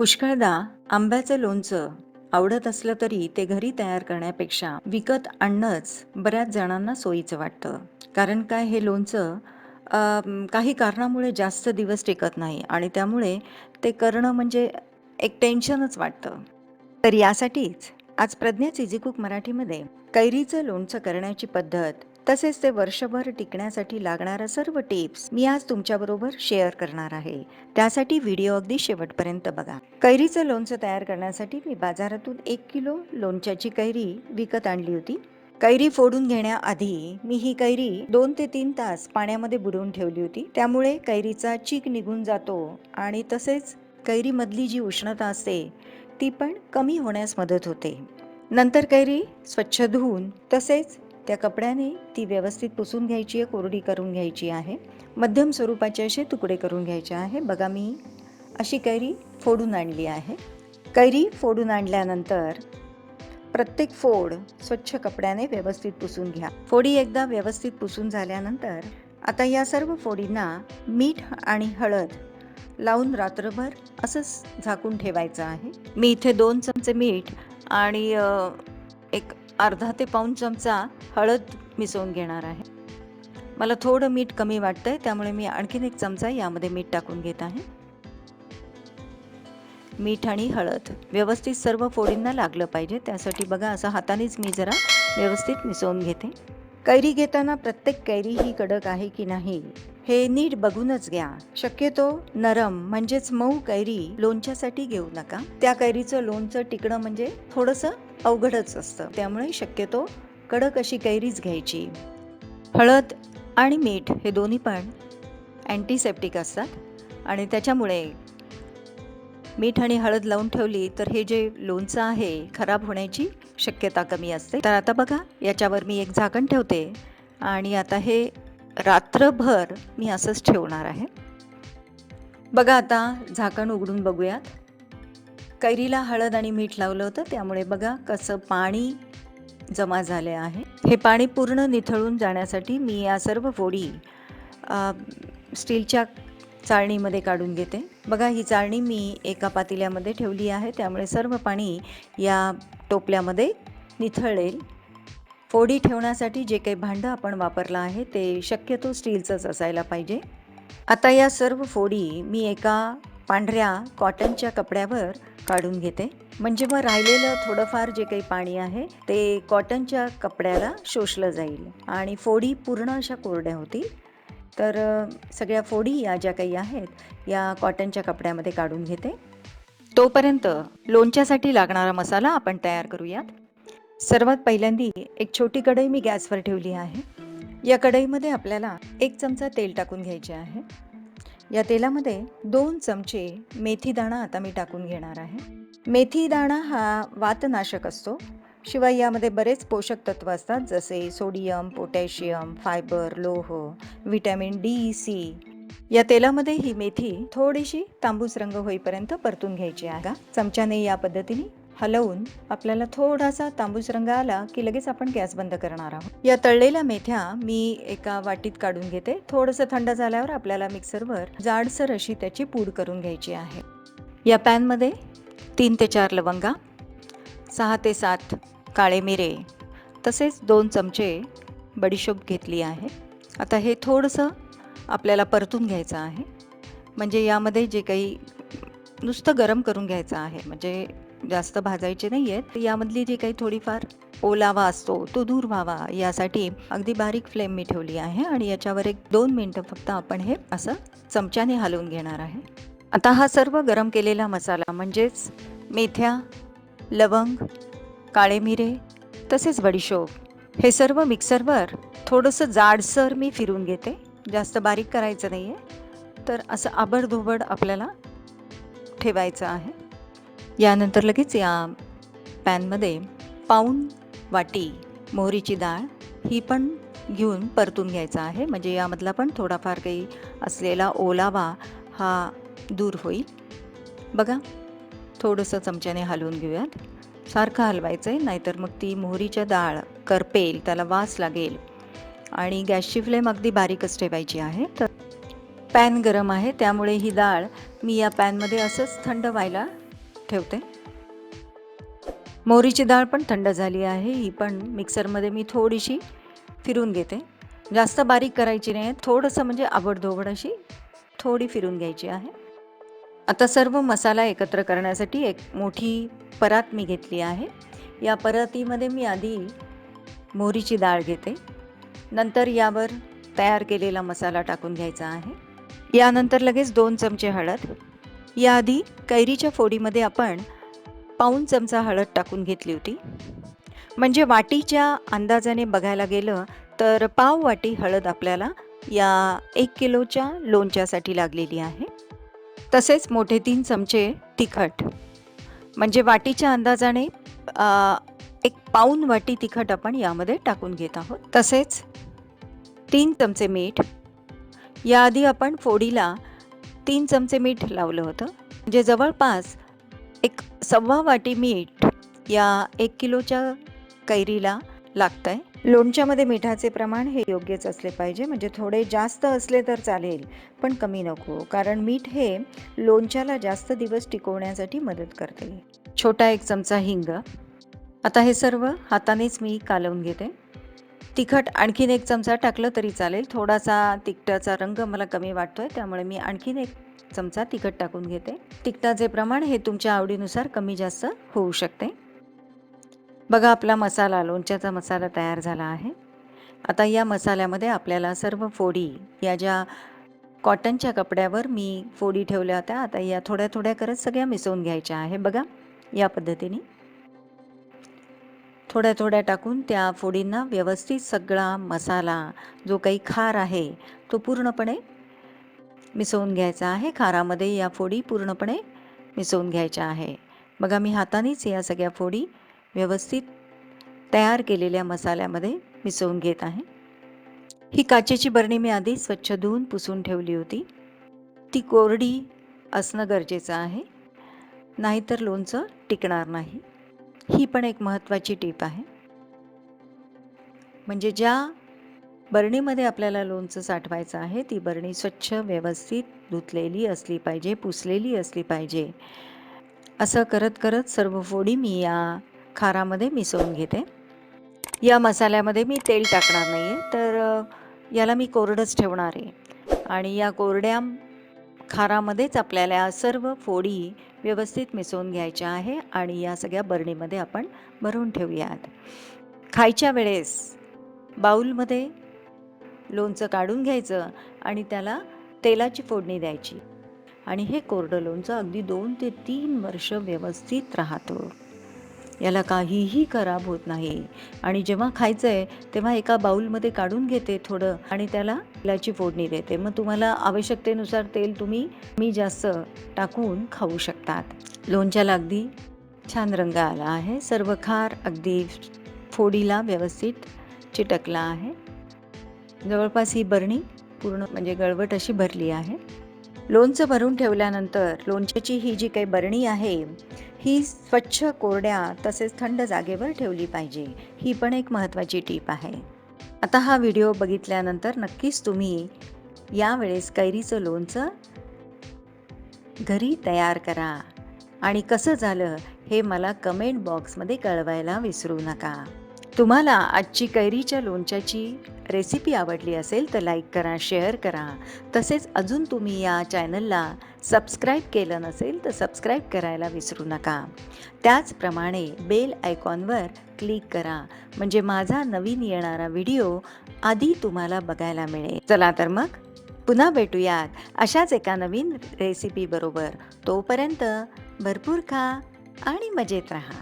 पुष्कळदा आंब्याचं लोणचं आवडत असलं तरी ते घरी तयार करण्यापेक्षा विकत आणणंच बऱ्याच जणांना सोयीचं वाटतं. कारण काय हे लोणचं काही कारणामुळे जास्त दिवस टिकत नाही आणि त्यामुळे ते करणं म्हणजे एक टेन्शनच वाटतं. तर यासाठीच आज प्रज्ञा कुक मराठीमध्ये कैरीचं लोणचं करण्याची पद्धत तसेच ते वर्षभर टिकण्यासाठी लागणाऱ्या सर्व टिप्स मी आज तुमच्याबरोबर शेअर करणार आहे. त्यासाठी व्हिडिओ अगदी शेवटपर्यंत बघा. कैरीचं लोणचं तयार करण्यासाठी मी बाजारातून एक किलो लोणच्याची कैरी विकत आणली होती. कैरी फोडून घेण्याआधी मी ही कैरी दोन ते तीन तास पाण्यामध्ये बुडवून ठेवली होती. त्यामुळे कैरीचा चीक निघून जातो आणि तसेच कैरीमधली जी उष्णता असते ती पण कमी होण्यास मदत होते. नंतर कैरी स्वच्छ धुवून तसेच त्या कपड्याने ती व्यवस्थित पुसून घ्यायची आहे कोरडी करून घ्यायची आहे. मध्यम स्वरूपाचे असे तुकडे करून घ्यायचे आहे. बघा मी अशी कैरी फोडून आणली आहे. कैरी फोडून आणल्यानंतर प्रत्येक फोड स्वच्छ कपड्याने व्यवस्थित पुसून घ्या. फोडी एकदा व्यवस्थित पुसून झाल्यानंतर आता या सर्व फोडींना मीठ आणि हळद लावून रात्रभर असंच झाकून ठेवायचं आहे. मी इथे दोन चमचे मीठ आणि एक अर्धा ते पाऊण चमचा हळद मिसळून घेणार आहे. मला थोडं मीठ कमी वाटतंय त्यामुळे मी आणखीन एक चमचा यामध्ये मीठ टाकून घेत आहे. मीठ आणि हळद. व्यवस्थित सर्व फोडींना लागलं पाहिजे त्यासाठी बघा असं हातानेच मी जरा व्यवस्थित मिसळून घेते. कैरी घेताना प्रत्येक कैरी ही कडक आहे की नाही? हे नीट बघूनच घ्या. शक्यतो नरम म्हणजेच मऊ कैरी लोणच्यासाठी घेऊ नका. त्या कैरीचं लोणचं टिकणं म्हणजे थोडंसं अवघडच असतं. त्यामुळे शक्यतो कडक अशी कैरीच घ्यायची. हळद आणि मीठ हे दोन्ही पण अँटीसेप्टिक असतात. आणि त्याच्यामुळे मीठ आणि हळद लावून ठेवली तर हे जे लोणचं आहे खराब होण्याची शक्यता कमी असते. तर आता बघा याच्यावर मी एक झाकण ठेवते. आणि आता हे रात्रभर मी असंच ठेवणार आहे. बघा आता झाकण उघडून बघूयात. कैरीला हळद आणि मीठ लावलं होतं त्यामुळे बघा कसं पाणी जमा झाले आहे. हे पाणी पूर्ण निथळून जाण्यासाठी मी या सर्व फोडी स्टीलच्या चाळणीमध्ये काढून घेते. बघा ही चाळणी मी एका पातेल्यामध्ये ठेवली आहे त्यामुळे सर्व पाणी या टोपल्यामध्ये निथळेल. फोडी ठेवण्यासाठी जे काही भांडं आपण वापरलं आहे ते शक्यतो स्टीलचंच असायला पाहिजे. आता या सर्व फोडी मी एका पांढऱ्या कॉटनच्या कपड्यावर काढून घेते. म्हणजे मग राहिलेलं थोडंफार जे काही पाणी आहे ते कॉटनच्या कपड्याला शोषलं जाईल. आणि फोडी पूर्ण अशा कोरड्या होतील. तर सगळ्या फोडी या ज्या काही आहेत या कॉटनच्या कपड्यामध्ये काढून घेते. तोपर्यंत लोणच्यासाठी लागणारा मसाला आपण तयार करूयात. सर्वात पहिल्यांदी एक छोटी कढई मी गॅसवर ठेवली आहे. या कढईमध्ये आपल्याला एक चमचा तेल टाकून घ्यायचे आहे. या तेलामध्ये दोन चमचे मेथी दाणा आता मी टाकून घेणार आहे. मेथी दाणा हा वातनाशक असतो. शिवाय यामध्ये बरेच पोषक तत्व असतात जसे सोडियम पोटॅशियम फायबर लोह व्हिटॅमिन डी सी या तेलामध्ये ही मेथी थोडीशी तांबूस रंग होईपर्यंत परतून घ्यायची आहे. का चमच्याने या पद्धतीने हलवून आपल्याला थोडासा तांबूस रंग आला की लगेच आपण गॅस बंद करणार आहोत. या तळलेल्या मेथ्या मी एका वाटीत काढून घेते. थोडंसं थंड झाल्यावर आपल्याला मिक्सरवर जाडसर अशी त्याची पूड करून घ्यायची आहे. या पॅनमध्ये तीन ते चार लवंगा सहा ते सात काळे मिरे तसेच दोन चमचे बडीशोप घेतली आहे. आता हे थोडंसं आपल्याला परतून घ्यायचं आहे. म्हणजे यामध्ये जे काही नुसतं गरम करून घ्यायचं आहे म्हणजे जास्त भाजायचे नाही आहेत यामधली जी काही थोडीफार ओलावा असतो तो दूर व्हावा यासाठी अगदी बारीक फ्लेम मी ठेवली आहे आणि याच्यावर एक दोन मिनटं फक्त आपण हे असं चमच्याने हलवून घेणार आहे. आता हा सर्व गरम केलेला मसाला म्हणजेच मेथ्या लवंग काळे मिरे तसेच बडीशोप हे सर्व मिक्सरवर थोडंसं जाडसर मी फिरून घेते. जास्त बारीक करायचं नाही आहे तर असं आबडधोबड आपल्याला ठेवायचं आहे. यानंतर लगेच या पॅनमध्ये पाऊण वाटी मोहरीची डाळ ही पण घेऊन परतून घ्यायचा आहे. म्हणजे यामधला पण थोडाफार काही असलेला ओलावा हा दूर होईल. बघा थोडंसं चमच्याने हलवून घेऊयात. सारखं हलवायचं आहे नाहीतर मग ती मोहरीच्या डाळ करपेल त्याला वास लागेल. आणि गॅसची फ्लेम अगदी बारीकच ठेवायची आहे. तर पॅन गरम आहे त्यामुळे ही डाळ मी या पॅनमध्ये असंच थंड व्हायला ठेवते. मोहरीची डाळ पण थंड झाली आहे. ही पण मिक्सरमध्ये मी थोडीशी फिरून घेते. जास्त बारीक करायची नाही. थोडंसं म्हणजे आवडधोबड अशी थोडी फिरून घ्यायची आहे. आता सर्व मसाला एकत्र करण्यासाठी एक मोठी परात मी घेतली आहे. या परातीमध्ये मी आधी मोहरीची डाळ घेते. नंतर यावर तयार केलेला मसाला टाकून घ्यायचा आहे. यानंतर लगेच दोन चमचे हळद. याआधी कैरीच्या फोडीमध्ये आपण पाऊन चमचा हळद टाकून घेतली होती. म्हणजे वाटीच्या अंदाजाने बघायला गेलं तर पाव वाटी हळद आपल्याला या एक किलोच्या लोणच्यासाठी लागलेली आहे. तसेच मोठे तीन चमचे तिखट. म्हणजे वाटीच्या अंदाजाने एक पाऊन वाटी तिखट आपण यामध्ये टाकून घेत आहोत. तसेच तीन चमचे मीठ. याआधी आपण फोडीला तीन चमचे मीठ लावलं होतं. म्हणजे जवळपास एक सव्वा वाटी मीठ या एक किलोच्या कैरीला लागतं आहे लोणच्यामध्ये मिठाचे प्रमाण हे योग्यच असले पाहिजे. म्हणजे थोडे जास्त असले तर चालेल पण कमी नको. कारण मीठ हे लोणच्याला जास्त दिवस टिकवण्यासाठी मदत करते. छोटा एक चमचा हिंग. आता हे सर्व हातानेच मी कालवून घेते. तिखट आणखीन एक चमचा टाकलं तरी चालेल. थोडासा तिखटाचा रंग मला कमी वाटतोय त्यामुळे मी आणखीन एक चमचा तिखट टाकून घेते. तिखटाचे प्रमाण हे तुमच्या आवडीनुसार कमी जास्त होऊ शकते. बघा आपला मसाला लोणच्याचा मसाला तयार झाला आहे. आता या मसाल्यामध्ये आपल्याला सर्व फोडी या ज्या कॉटनच्या कपड्यावर मी फोडी ठेवल्या होत्या आता या थोड्या थोड्या करत सगळ्या मिसळून घ्यायच्या आहे. बघा या पद्धतीने. थोड्या थोड्या टाकून त्या फोडींना व्यवस्थित सगळा मसाला जो काही खार आहे तो पूर्णपणे मिसळून घ्यायचा आहे. खारामध्ये या फोडी पूर्णपणे मिसवून घ्यायच्या आहे. बघा मी हातानेच या सगळ्या फोडी व्यवस्थित तयार केलेल्या मसाल्यामध्ये मिसवून घेत आहे. ही काचेची बरणी मी आधी स्वच्छ धुवून पुसून ठेवली होती. ती कोरडी असणं गरजेचं आहे. नाहीतर लोणचं टिकणार नाही. ही पण एक महत्त्वाची टीप आहे. म्हणजे ज्या बरणीमध्ये आपल्याला लोणचं साठवायचं आहे ती बरणी स्वच्छ व्यवस्थित धुतलेली असली पाहिजे पुसलेली असली पाहिजे. असं करत करत सर्व फोडी मी या खारामध्ये मिसळून घेते. या मसाल्यामध्ये मी तेल टाकणार नाही आहे तर याला मी कोरडंच ठेवणार आहे. आणि या कोरड्या खारामध्येच आपल्याला सर्व फोडी व्यवस्थित मिसळून घ्यायच्या आहे आणि या सगळ्या बरणीमध्ये आपण भरून ठेवूयात. खायच्या वेळेस बाऊलमध्ये लोणचं काढून घ्यायचं आणि त्याला तेलाची फोडणी द्यायची. आणि हे कोरडं लोणचं अगदी दोन ते तीन वर्ष व्यवस्थित राहतं. याला काहीही खराब होत नाही. आणि जेव्हा खायचं आहे तेव्हा एका बाऊलमध्ये काढून घेते थोडं आणि त्याला तेलाची फोडणी देते. मग तुम्हाला आवश्यकतेनुसार तेल तुम्ही मी जास्त टाकून खाऊ शकतात. लोणच्याला अगदी छान रंग आला आहे. सर्व खार अगदी फोडीला व्यवस्थित चिटकला आहे. जवळपास ही बरणी पूर्ण म्हणजे गळवट अशी भरली आहे. लोणचं भरून ठेवल्यानंतर लोणच्याची ही जी काही बरणी आहे ही स्वच्छ कोरड्या तसेच थंड जागेवर ठेवली पाहिजे. ही पण एक महत्त्वाची टीप आहे. आता हा व्हिडिओ बघितल्यानंतर नक्कीच तुम्ही यावेळेस कैरीचं लोणचं घरी तयार करा. आणि कसं झालं हे मला कमेंट बॉक्समध्ये कळवायला विसरू नका. तुम्हाला आजची कैरीच्या लोणच्याची रेसिपी आवडली असेल तर लाईक करा शेअर करा. तसेच अजून तुम्ही या चॅनलला सबस्क्राईब केलं नसेल तर सबस्क्राईब करायला विसरू नका. त्याचप्रमाणे बेल आयकॉनवर क्लिक करा. म्हणजे माझा नवीन येणारा व्हिडिओ आधी तुम्हाला बघायला मिळेल. चला तर मग पुन्हा भेटूयात अशाच एका नवीन रेसिपीबरोबर तोपर्यंत भरपूर खा आणि मजेत राहा.